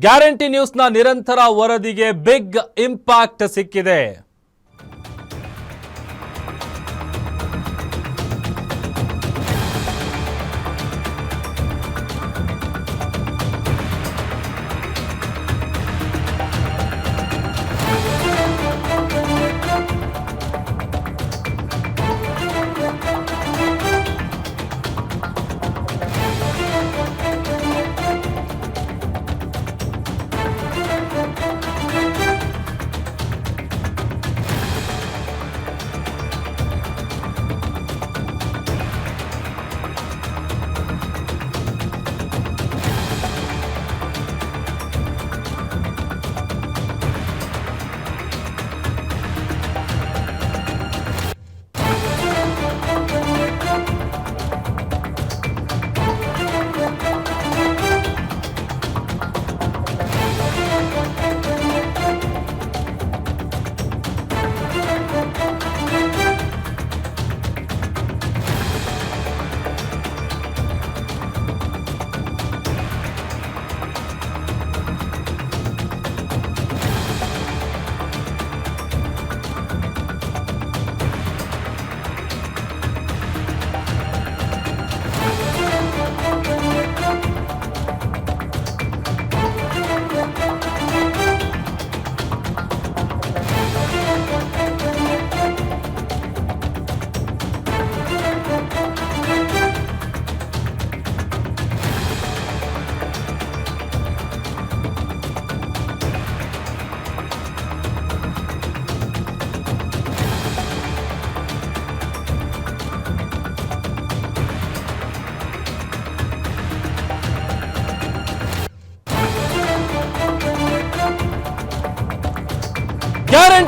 Guarantee ನ್ಯೂಸ್ನ ನಿರಂತರ ವರದಿಗೆ ಬಿಗ್ ಇಂಪ್ಯಾಕ್ಟ್ ಸಿಕ್ಕಿದೆ.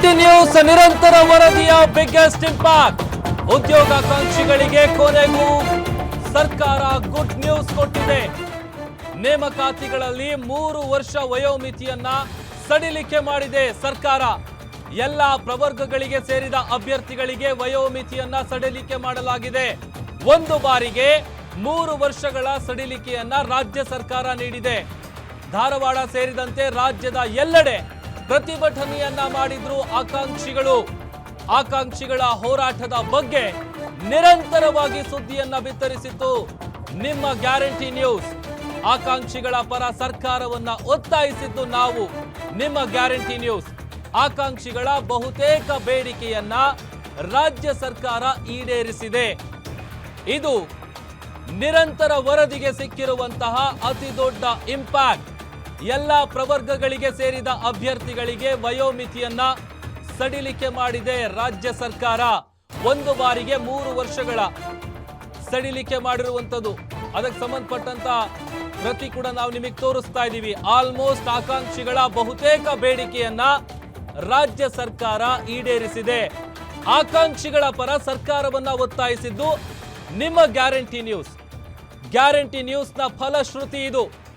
ಗ್ಯಾರಂಟಿ ನ್ಯೂಸ್ ನಿರಂತರ ವರದಿಯ ಬಿಗ್ಗೆಸ್ಟ್ ಇಂಪ್ಯಾಕ್ಟ್ ಉದ್ಯೋಗಾಕಾಂಕ್ಷಿಗಳಿಗೆ ಕೊನೆಗೂ ಸರ್ಕಾರ ಗುಡ್ ನ್ಯೂಸ್ ಕೊಟ್ಟಿದೆ. ನೇಮಕಾತಿಗಳಲ್ಲಿ ಮೂರು ವರ್ಷ ವಯೋಮಿತಿಯನ್ನ ಸಡಿಲಿಕೆ ಮಾಡಿದೆ ಸರ್ಕಾರ. ಎಲ್ಲ ಪ್ರವರ್ಗಗಳಿಗೆ ಸೇರಿದ ಅಭ್ಯರ್ಥಿಗಳಿಗೆ ವಯೋಮಿತಿಯನ್ನ ಸಡಿಲಿಕೆ ಮಾಡಲಾಗಿದೆ. ಒಂದು ಬಾರಿಗೆ ಮೂರು ವರ್ಷಗಳ ಸಡಿಲಿಕೆಯನ್ನ ರಾಜ್ಯ ಸರ್ಕಾರ ನೀಡಿದೆ. ಧಾರವಾಡ ಸೇರಿದಂತೆ ರಾಜ್ಯದ ಎಲ್ಲೆಡೆ ಪ್ರತಿಭಟನೆಯನ್ನ ಮಾಡಿದ್ರು ಆಕಾಂಕ್ಷಿಗಳು. ಆಕಾಂಕ್ಷಿಗಳ ಹೋರಾಟದ ಬಗ್ಗೆ ನಿರಂತರವಾಗಿ ಸುದ್ದಿಯನ್ನ ಬಿತ್ತರಿಸಿತ್ತು. ನಿಮ್ಮ ಗ್ಯಾರಂಟಿ ನ್ಯೂಸ್. ಆಕಾಂಕ್ಷಿಗಳ ಪರ ಸರ್ಕಾರವನ್ನ ಒತ್ತಾಯಿಸಿದ್ದು ನಾವು. ನಿಮ್ಮ ಗ್ಯಾರಂಟಿ ನ್ಯೂಸ್. ಆಕಾಂಕ್ಷಿಗಳ ಬಹುತೇಕ ಬೇಡಿಕೆಯನ್ನ ರಾಜ್ಯ ಸರ್ಕಾರ ಈಡೇರಿಸಿದೆ. ಇದು ನಿರಂತರ ವರದಿಗೆ ಸಿಕ್ಕಿರುವಂತಹ ಅತಿ ದೊಡ್ಡ ಇಂಪ್ಯಾಕ್ಟ್ ಎಲ್ಲ ಪ್ರವರ್ಗಗಳಿಗೆ ಸೇರಿದ ಅಭ್ಯರ್ಥಿಗಳಿಗೆ ವಯೋಮಿತಿಯನ್ನ ಸಡಿಲಿಕೆ ಮಾಡಿದೆ ರಾಜ್ಯ ಸರ್ಕಾರ. ಒಂದು ಬಾರಿಗೆ ಮೂರು ವರ್ಷಗಳ ಸಡಿಲಿಕೆ ಮಾಡಿರುವಂಥದ್ದು. ಅದಕ್ಕೆ ಸಂಬಂಧಪಟ್ಟಂತ ಪ್ರತಿ ಕೂಡ ನಾವು ನಿಮಗೆ ತೋರಿಸ್ತಾ ಇದ್ದೀವಿ. ಆಲ್ಮೋಸ್ಟ್ ಆಕಾಂಕ್ಷಿಗಳ ಬಹುತೇಕ ಬೇಡಿಕೆಯನ್ನ ರಾಜ್ಯ ಸರ್ಕಾರ ಈಡೇರಿಸಿದೆ. ಆಕಾಂಕ್ಷಿಗಳ ಪರ ಸರ್ಕಾರವನ್ನ ಒತ್ತಾಯಿಸಿದ್ದು ನಿಮ್ಮ ಗ್ಯಾರಂಟಿ ನ್ಯೂಸ್. ಗ್ಯಾರಂಟಿ ನ್ಯೂಸ್ನ ಫಲಶ್ರುತಿ ಇದು.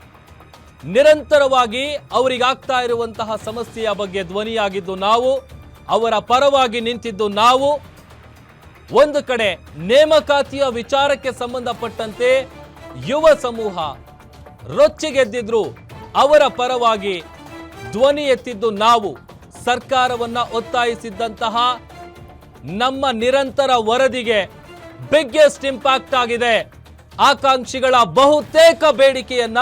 ನಿರಂತರವಾಗಿ ಅವರಿಗಾಗ್ತಾ ಇರುವಂತಹ ಸಮಸ್ಯೆಯ ಬಗ್ಗೆ ಧ್ವನಿಯಾಗಿದ್ದು ನಾವು, ಅವರ ಪರವಾಗಿ ನಿಂತಿದ್ದು ನಾವು, ಒಂದು ಕಡೆ ನೇಮಕಾತಿಯ ವಿಚಾರಕ್ಕೆ ಸಂಬಂಧಪಟ್ಟಂತೆ ಯುವ ಸಮೂಹ ರೊಚ್ಚಿಗೆದ್ದಿದ್ರು, ಅವರ ಪರವಾಗಿ ಧ್ವನಿ ಎತ್ತಿದ್ದು ನಾವು, ಸರ್ಕಾರವನ್ನ ಒತ್ತಾಯಿಸಿದ್ದಂತಹ ನಮ್ಮ ನಿರಂತರ ವರದಿಗೆ ಬಿಗ್ಗೆಸ್ಟ್ ಇಂಪ್ಯಾಕ್ಟ್ ಆಗಿದೆ. ಆಕಾಂಕ್ಷಿಗಳ ಬಹುತೇಕ ಬೇಡಿಕೆಯನ್ನ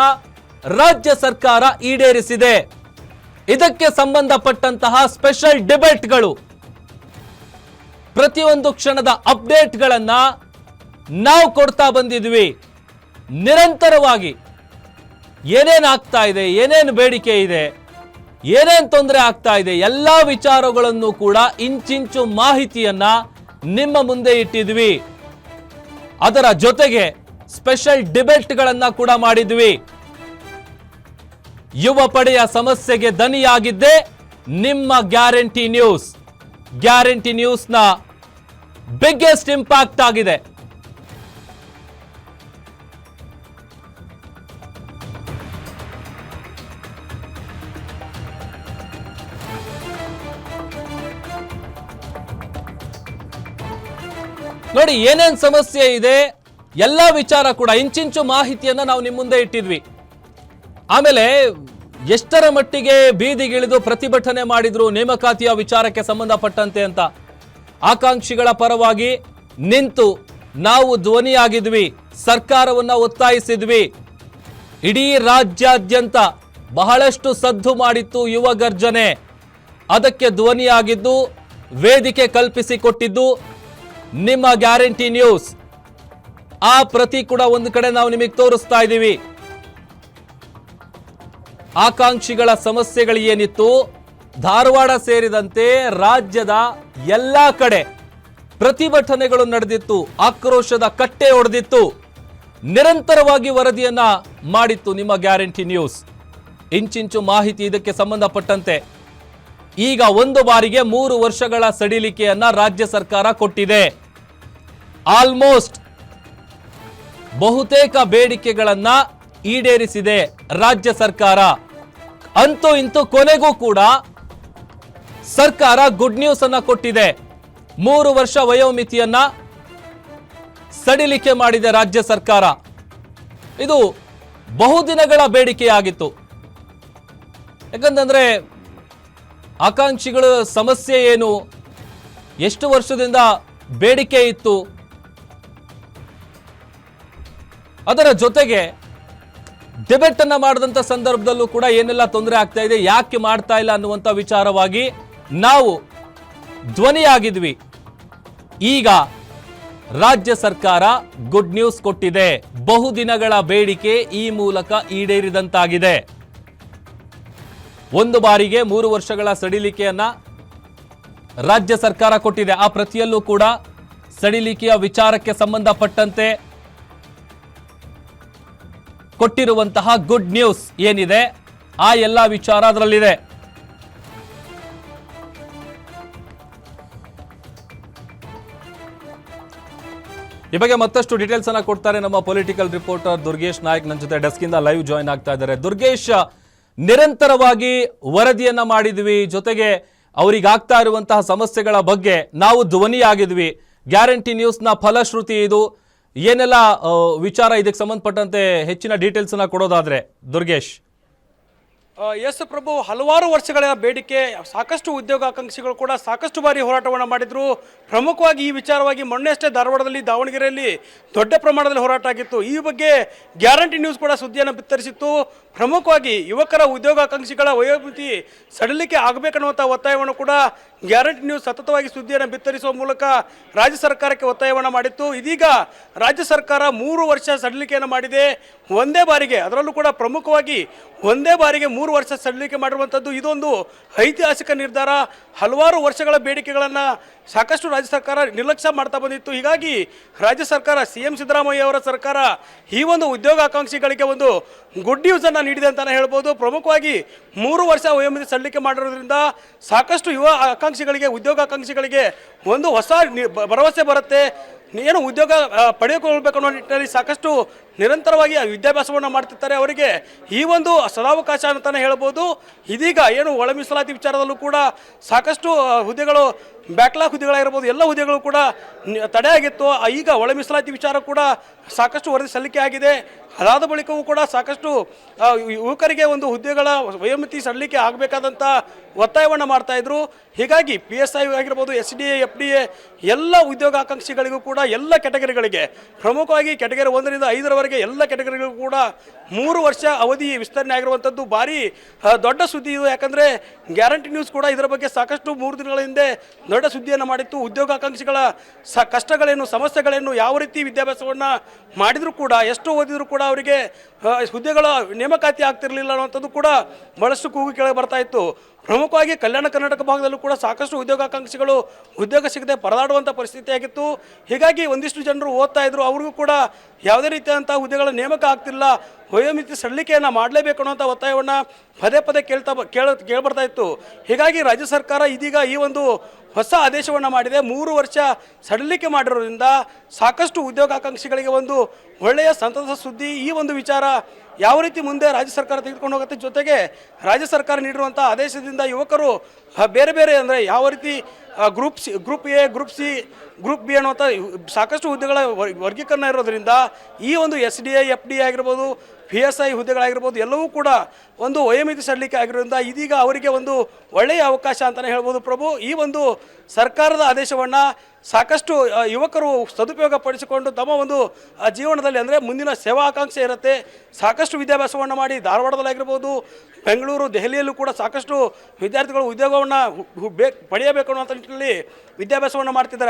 ರಾಜ್ಯ ಸರ್ಕಾರ ಈಡೇರಿಸಿದೆ. ಇದಕ್ಕೆ ಸಂಬಂಧಪಟ್ಟಂತಹ ಸ್ಪೆಷಲ್ ಡಿಬೇಟ್ಗಳು. ಪ್ರತಿಯೊಂದು ಕ್ಷಣದ ಅಪ್ಡೇಟ್ಗಳನ್ನು ನಾವು ಕೊಡ್ತಾ ಬಂದಿದ್ವಿ. ನಿರಂತರವಾಗಿ. ಏನೇನು ಆಗ್ತಾ ಇದೆ, ಏನೇನು ಬೇಡಿಕೆ ಇದೆ, ಏನೇನು ತೊಂದರೆ ಆಗ್ತಾ ಇದೆ, ಎಲ್ಲ ವಿಚಾರಗಳನ್ನು ಕೂಡ ಇಂಚಿಂಚು ಮಾಹಿತಿಯನ್ನ ನಿಮ್ಮ ಮುಂದೆ ಇಟ್ಟಿದ್ವಿ. ಅದರ ಜೊತೆಗೆ ಸ್ಪೆಷಲ್ ಡಿಬೇಟ್ಗಳನ್ನು ಕೂಡ ಮಾಡಿದ್ವಿ. ಯುವ ಪಡೆಯ ಸಮಸ್ಯೆಗೆ ದನಿಯಾಗಿದ್ದೆ ನಿಮ್ಮ ಗ್ಯಾರಂಟಿ ನ್ಯೂಸ್. ಗ್ಯಾರಂಟಿ ನ್ಯೂಸ್ನ ಬಿಗ್ಗೆಸ್ಟ್ ಇಂಪ್ಯಾಕ್ಟ್ ಆಗಿದೆ. ನೋಡಿ ಏನೇನ್ ಸಮಸ್ಯೆ ಇದೆ, ಎಲ್ಲ ವಿಚಾರ ಕೂಡ, ಇಂಚಿಂಚು ಮಾಹಿತಿಯನ್ನ ನಾವು ನಿಮ್ಮ ಮುಂದೆ ಇಟ್ಟಿದ್ವಿ. ಆಮೇಲೆ ಎಷ್ಟರ ಮಟ್ಟಿಗೆ ಬೀದಿಗಿಳಿದು ಪ್ರತಿಭಟನೆ ಮಾಡಿದ್ರು ನೇಮಕಾತಿಯ ವಿಚಾರಕ್ಕೆ ಸಂಬಂಧಪಟ್ಟಂತೆ ಅಂತ ಆಕಾಂಕ್ಷಿಗಳ ಪರವಾಗಿ ನಿಂತು ನಾವು ಧ್ವನಿಯಾಗಿದ್ವಿ, ಸರ್ಕಾರವನ್ನ ಒತ್ತಾಯಿಸಿದ್ವಿ. ಇಡೀ ರಾಜ್ಯಾದ್ಯಂತ ಬಹಳಷ್ಟು ಸದ್ದು ಮಾಡಿತ್ತು ಯುವ ಗರ್ಜನೆ. ಅದಕ್ಕೆ ಧ್ವನಿಯಾಗಿದ್ದು, ವೇದಿಕೆ ಕಲ್ಪಿಸಿಕೊಟ್ಟಿದ್ದು ನಿಮ್ಮ ಗ್ಯಾರಂಟಿ ನ್ಯೂಸ್. ಆ ಪ್ರತಿ ಕೂಡ ಒಂದು ಕಡೆ ನಾವು ನಿಮಗೆ ತೋರಿಸ್ತಾ ಇದ್ದೀವಿ. ಆಕಾಂಕ್ಷಿಗಳ ಸಮಸ್ಯೆಗಳು ಏನಿತ್ತು ಧಾರವಾಡ ಸೇರಿದಂತೆ ರಾಜ್ಯದ ಎಲ್ಲ ಕಡೆ ಪ್ರತಿಭಟನೆಗಳು ನಡೆದಿತ್ತು, ಆಕ್ರೋಶದ ಕಟ್ಟೆ ಒಡೆದಿತ್ತು. ನಿರಂತರವಾಗಿ ವರದಿಯನ್ನ ಮಾಡಿತ್ತು ನಿಮ್ಮ ಗ್ಯಾರಂಟಿ ನ್ಯೂಸ್. ಇಂಚಿಂಚು ಮಾಹಿತಿ ಇದಕ್ಕೆ ಸಂಬಂಧಪಟ್ಟಂತೆ. ಈಗ ಒಂದು ಬಾರಿಗೆ ಮೂರು ವರ್ಷಗಳ ಸಡಿಲಿಕೆಯನ್ನ ರಾಜ್ಯ ಸರ್ಕಾರ ಕೊಟ್ಟಿದೆ. ಆಲ್ಮೋಸ್ಟ್ ಬಹುತೇಕ ಬೇಡಿಕೆಗಳನ್ನ ಈಡೇರಿಸಿದೆ ರಾಜ್ಯ ಸರ್ಕಾರ. ಅಂತೂ ಇಂತೂ ಕೊನೆಗೂ ಕೂಡ ಸರ್ಕಾರ ಗುಡ್ ನ್ಯೂಸ್ ಅನ್ನ ಕೊಟ್ಟಿದೆ. ಮೂರು ವರ್ಷ ವಯೋಮಿತಿಯನ್ನ ಸಡಿಲಿಕೆ ಮಾಡಿದೆ ರಾಜ್ಯ ಸರ್ಕಾರ. ಇದು ಬಹುದಿನಗಳ ಬೇಡಿಕೆಯಾಗಿತ್ತು. ಯಾಕಂತಂದ್ರೆ ಆಕಾಂಕ್ಷಿಗಳ ಸಮಸ್ಯೆ ಏನು? ಎಷ್ಟು ವರ್ಷದಿಂದ ಬೇಡಿಕೆ ಇತ್ತು? ಅದರ ಜೊತೆಗೆ ಡಿಬೇಟ್ ಅನ್ನ ಮಾಡಿದಂತ ಸಂದರ್ಭದಲ್ಲೂ ಕೂಡ ಏನೆಲ್ಲ ತೊಂದರೆ ಆಗ್ತಾ ಇದೆ, ಯಾಕೆ ಮಾಡ್ತಾ ಇಲ್ಲ ಅನ್ನುವಂತ ವಿಚಾರವಾಗಿ ನಾವು ಧ್ವನಿಯಾಗಿದ್ವಿ. ಈಗ ರಾಜ್ಯ ಸರ್ಕಾರ ಗುಡ್ ನ್ಯೂಸ್ ಕೊಟ್ಟಿದೆ. ಬಹುದಿನಗಳ ಬೇಡಿಕೆ ಈ ಮೂಲಕ ಈಡೇರಿದಂತಾಗಿದೆ. ಒಂದು ಬಾರಿಗೆ ಮೂರು ವರ್ಷಗಳ ಸಡಿಲಿಕೆಯನ್ನ ರಾಜ್ಯ ಸರ್ಕಾರ ಕೊಟ್ಟಿದೆ. ಆ ಪ್ರತಿಯಲ್ಲೂ ಕೂಡ ಸಡಿಲಿಕೆಯ ವಿಚಾರಕ್ಕೆ ಸಂಬಂಧಪಟ್ಟಂತೆ ಕೊಟ್ಟಿರುವಂತಹ ಗುಡ್ ನ್ಯೂಸ್ ಏನಿದೆ? ಆ ಎಲ್ಲ ವಿಚಾರ ಅದರಲ್ಲಿದೆ. ಈ ಬಗ್ಗೆ ಮತ್ತಷ್ಟು ಡೀಟೇಲ್ಸ್ ಅನ್ನ ಕೊಡ್ತಾರೆ ನಮ್ಮ ಪೊಲಿಟಿಕಲ್ ರಿಪೋರ್ಟರ್ ದುರ್ಗೇಶ್ ನಾಯಕ್. ನನ್ನ ಜೊತೆ ಡೆಸ್ಕ್ ಇಂದ ಲೈವ್ ಜಾಯ್ನ್ ಆಗ್ತಾ ಇದ್ದಾರೆ. ದುರ್ಗೇಶ್, ನಿರಂತರವಾಗಿ ವರದಿಯನ್ನ ಮಾಡಿದ್ವಿ. ಜೊತೆಗೆ ಅವರಿಗಾಗ್ತಾ ಇರುವಂತಹ ಸಮಸ್ಯೆಗಳ ಬಗ್ಗೆ ನಾವು ಧ್ವನಿಯಾಗಿದ್ವಿ. ಗ್ಯಾರಂಟಿ ನ್ಯೂಸ್ನ ಫಲಶ್ರುತಿ ಇದು. ಏನೆಲ್ಲ ವಿಚಾರ ಇದಕ್ಕೆ ಸಂಬಂಧಪಟ್ಟಂತೆ ಹೆಚ್ಚಿನ ಡೀಟೇಲ್ಸ್ ಕೊಡೋದಾದರೆ ದುರ್ಗೇಶ್? ಯೇಸು ಪ್ರಭು ಹಲವಾರು ವರ್ಷಗಳ ಬೇಡಿಕೆ, ಸಾಕಷ್ಟು ಉದ್ಯೋಗಾಕಾಂಕ್ಷಿಗಳು ಕೂಡ ಸಾಕಷ್ಟು ಬಾರಿ ಹೋರಾಟವನ್ನು ಮಾಡಿದ್ರು. ಪ್ರಮುಖವಾಗಿ ಈ ವಿಚಾರವಾಗಿ ಮೊನ್ನೆ ಅಷ್ಟೇ ಧಾರವಾಡದಲ್ಲಿ, ದಾವಣಗೆರೆಯಲ್ಲಿ ದೊಡ್ಡ ಪ್ರಮಾಣದಲ್ಲಿ ಹೋರಾಟ ಆಗಿತ್ತು. ಈ ಬಗ್ಗೆ ಗ್ಯಾರಂಟಿ ನ್ಯೂಸ್ ಕೂಡ ಸುದ್ದಿಯನ್ನು ಬಿತ್ತರಿಸಿತ್ತು. ಪ್ರಮುಖವಾಗಿ ಯುವಕರ ಉದ್ಯೋಗಾಕಾಂಕ್ಷಿಗಳ ವಯೋಮಿತಿ ಸಡಿಲಿಕೆ ಆಗಬೇಕನ್ನುವಂಥ ಒತ್ತಾಯವನ್ನು ಕೂಡ ಗ್ಯಾರಂಟಿ ನ್ಯೂಸ್ ಸತತವಾಗಿ ಸುದ್ದಿಯನ್ನು ಬಿತ್ತರಿಸುವ ಮೂಲಕ ರಾಜ್ಯ ಸರ್ಕಾರಕ್ಕೆ ಒತ್ತಾಯವನ್ನು ಮಾಡಿತ್ತು. ಇದೀಗ ರಾಜ್ಯ ಸರ್ಕಾರ ಮೂರು ವರ್ಷ ಸಡಿಲಿಕೆಯನ್ನು ಮಾಡಿದೆ. ಒಂದೇ ಬಾರಿಗೆ, ಅದರಲ್ಲೂ ಕೂಡ ಪ್ರಮುಖವಾಗಿ ಒಂದೇ ಬಾರಿಗೆ ಮೂರು ವರ್ಷ ಸಡಿಲಿಕೆ ಮಾಡಿರುವಂಥದ್ದು ಇದೊಂದು ಐತಿಹಾಸಿಕ ನಿರ್ಧಾರ. ಹಲವಾರು ವರ್ಷಗಳ ಬೇಡಿಕೆಗಳನ್ನು ಸಾಕಷ್ಟು ರಾಜ್ಯ ಸರ್ಕಾರ ನಿರ್ಲಕ್ಷ್ಯ ಮಾಡ್ತಾ ಬಂದಿತ್ತು. ಹೀಗಾಗಿ ರಾಜ್ಯ ಸರ್ಕಾರ, ಸಿ ಎಂ ಸಿದ್ದರಾಮಯ್ಯ ಅವರ ಸರ್ಕಾರ ಈ ಒಂದು ಉದ್ಯೋಗಾಕಾಂಕ್ಷಿಗಳಿಗೆ ಒಂದು ಗುಡ್ ನ್ಯೂಸನ್ನು ನೀಡಿದೆ ಅಂತಲೇ ಹೇಳ್ಬೋದು. ಪ್ರಮುಖವಾಗಿ ಮೂರು ವರ್ಷ ವಯೋಮಿತಿ ಸಡಿಲಿಕೆ ಮಾಡಿರೋದ್ರಿಂದ ಸಾಕಷ್ಟು ಯುವ ಆಕಾಂಕ್ಷಿಗಳಿಗೆ, ಉದ್ಯೋಗಾಕಾಂಕ್ಷಿಗಳಿಗೆ ಒಂದು ಹೊಸ ಭರವಸೆ ಬರುತ್ತೆ. ಏನು ಉದ್ಯೋಗ ಪಡೆದುಕೊಳ್ಬೇಕು ಅನ್ನೋ ನಿಟ್ಟಿನಲ್ಲಿ ಸಾಕಷ್ಟು ನಿರಂತರವಾಗಿ ವಿದ್ಯಾಭ್ಯಾಸವನ್ನು ಮಾಡ್ತಿರ್ತಾರೆ ಅವರಿಗೆ. ಈ ಒಂದು ಸದಾವಕಾಶ ಅಂತಲೇ ಹೇಳ್ಬೋದು. ಇದೀಗ ಏನು ಒಳ ಮೀಸಲಾತಿ ವಿಚಾರದಲ್ಲೂ ಕೂಡ ಸಾಕಷ್ಟು ಹುದ್ದೆಗಳು, ಬ್ಯಾಕ್ಲಾಗ್ ಹುದ್ದೆಗಳಾಗಿರ್ಬೋದು, ಎಲ್ಲ ಹುದ್ದೆಗಳು ಕೂಡ ತಡೆಯಾಗಿತ್ತು. ಈಗ ಒಳ ಮೀಸಲಾತಿ ವಿಚಾರ ಕೂಡ ಸಾಕಷ್ಟು ವರದಿ ಸಲ್ಲಿಕೆ ಆಗಿದೆ. ಅದಾದ ಬಳಿಕವೂ ಕೂಡ ಸಾಕಷ್ಟು ಯುವಕರಿಗೆ ಒಂದು ಹುದ್ದೆಗಳ ವಯೋಮಿತಿ ಸಡಲಿಕೆ ಆಗಬೇಕಾದಂಥ ಒತ್ತಾಯವನ್ನು ಮಾಡ್ತಾ ಇದ್ರು. ಹೀಗಾಗಿ ಪಿ ಎಸ್ ಐ ಆಗಿರ್ಬೋದು S D A F D A ಎಲ್ಲ ಉದ್ಯೋಗಾಕಾಂಕ್ಷಿಗಳಿಗೂ ಕೂಡ ಎಲ್ಲ ಕೆಟಗರಿಗಳಿಗೆ ಪ್ರಮುಖವಾಗಿ ಕೆಟಗರಿ ಒಂದರಿಂದ ಐದರವರೆಗೆ ಎಲ್ಲ ಕೆಟಗರಿಗಳಿಗೂ ಕೂಡ ಮೂರು ವರ್ಷ ಅವಧಿ ವಿಸ್ತರಣೆ ಆಗಿರುವಂಥದ್ದು ಭಾರಿ ದೊಡ್ಡ ಸುದ್ದಿ ಇದು. ಯಾಕಂದರೆ ಗ್ಯಾರಂಟಿ ನ್ಯೂಸ್ ಕೂಡ ಇದರ ಬಗ್ಗೆ ಸಾಕಷ್ಟು ಮೂರು ದಿನಗಳ ಹಿಂದೆ ದೊಡ್ಡ ಸುದ್ದಿಯನ್ನು ಮಾಡಿತ್ತು. ಉದ್ಯೋಗಾಕಾಂಕ್ಷಿಗಳ ಸ ಕಷ್ಟಗಳೇನು, ಸಮಸ್ಯೆಗಳೇನು, ಯಾವ ರೀತಿ ವಿದ್ಯಾಭ್ಯಾಸವನ್ನು ಮಾಡಿದರೂ ಕೂಡ, ಎಷ್ಟು ಓದಿದರೂ ಕೂಡ ಅವರಿಗೆ ಹುದ್ದೆಗಳ ನೇಮಕಾತಿ ಆಗ್ತಿರಲಿಲ್ಲ ಅನ್ನೋಂಥದ್ದು ಕೂಡ ಬಹಳಷ್ಟು ಕೂಗು ಕೆಳಗೆ ಬರ್ತಾ ಇತ್ತು. ಪ್ರಮುಖವಾಗಿ ಕಲ್ಯಾಣ ಕರ್ನಾಟಕ ಭಾಗದಲ್ಲೂ ಕೂಡ ಸಾಕಷ್ಟು ಉದ್ಯೋಗಾಕಾಂಕ್ಷಿಗಳು ಉದ್ಯೋಗ ಸಿಗದೆ ಪರದಾಡುವಂಥ ಪರಿಸ್ಥಿತಿ ಆಗಿತ್ತು ಹೀಗಾಗಿ ಒಂದಿಷ್ಟು ಜನರು ಓದ್ತಾ ಇದ್ರು. ಅವ್ರಿಗೂ ಕೂಡ ಯಾವುದೇ ರೀತಿಯಾದಂಥ ಹುದ್ದೆಗಳ ನೇಮಕ ಆಗ್ತಿಲ್ಲ. ವಯೋಮಿತಿ ಸಡಿಲಿಕೆಯನ್ನು ಮಾಡಲೇಬೇಕು ಅನ್ನೋಂಥ ಒತ್ತಾಯವನ್ನು ಪದೇ ಪದೇ ಕೇಳ್ತಾ ಕೇಳ, ಕೇಳ್ಬರ್ತಾ ಇತ್ತು. ಹೀಗಾಗಿ ರಾಜ್ಯ ಸರ್ಕಾರ ಇದೀಗ ಈ ಒಂದು ಹೊಸ ಆದೇಶವನ್ನು ಮಾಡಿದೆ. ಮೂರು ವರ್ಷ ಸಡಿಲಿಕೆ ಮಾಡಿರೋದ್ರಿಂದ ಸಾಕಷ್ಟು ಉದ್ಯೋಗಾಕಾಂಕ್ಷಿಗಳಿಗೆ ಒಂದು ಒಳ್ಳೆಯ ಸಂತಸ ಸುದ್ದಿ ಈ ಒಂದು ವಿಚಾರ ಯಾವ ರೀತಿ ಮುಂದೆ ರಾಜ್ಯ ಸರ್ಕಾರ ತೆಗೆದುಕೊಂಡು ಹೋಗುತ್ತೆ ಜೊತೆಗೆ ರಾಜ್ಯ ಸರ್ಕಾರ ನೀಡಿರುವಂಥ ಆದೇಶದಿಂದ ಯುವಕರು ಬೇರೆ ಬೇರೆ ಅಂದರೆ ಯಾವ ರೀತಿ group C group A group C group B ಅನ್ನುವಂಥ ಸಾಕಷ್ಟು ಹುದ್ದೆಗಳ ವರ್- ವರ್ಗೀಕರಣ ಇರೋದರಿಂದ ಈ ಒಂದು S D A F D ಆಗಿರ್ಬೋದು ಪಿ ಎಸ್ ಐ ಹುದ್ದೆಗಳಾಗಿರ್ಬೋದು, ಎಲ್ಲವೂ ಕೂಡ ಒಂದು ವಯೋಮಿತಿ ಸಡಲಿಕೆ ಆಗಿರೋದ್ರಿಂದ ಇದೀಗ ಅವರಿಗೆ ಒಂದು ಒಳ್ಳೆಯ ಅವಕಾಶ ಅಂತಲೇ ಹೇಳ್ಬೋದು ಪ್ರಭು. ಈ ಒಂದು ಸರ್ಕಾರದ ಆದೇಶವನ್ನು ಸಾಕಷ್ಟು ಯುವಕರು ಸದುಪಯೋಗ ಪಡಿಸಿಕೊಂಡು ತಮ್ಮ ಒಂದು ಜೀವನದಲ್ಲಿ ಅಂದರೆ ಮುಂದಿನ ಸೇವಾ ಆಕಾಂಕ್ಷೆ ಇರುತ್ತೆ. ಸಾಕಷ್ಟು ವಿದ್ಯಾಭ್ಯಾಸವನ್ನು ಮಾಡಿ ಧಾರವಾಡದಲ್ಲಾಗಿರ್ಬೋದು ಬೆಂಗಳೂರು, ದೆಹಲಿಯಲ್ಲೂ ಕೂಡ ಸಾಕಷ್ಟು ವಿದ್ಯಾರ್ಥಿಗಳು ಉದ್ಯೋಗವನ್ನು ಬೇ, ಪಡೆಯಬೇಕು ಅನ್ನುವಂಥ ನಿಟ್ಟಿನಲ್ಲಿ ವಿದ್ಯಾಭ್ಯಾಸವನ್ನು ಮಾಡ್ತಿದ್ದಾರೆ.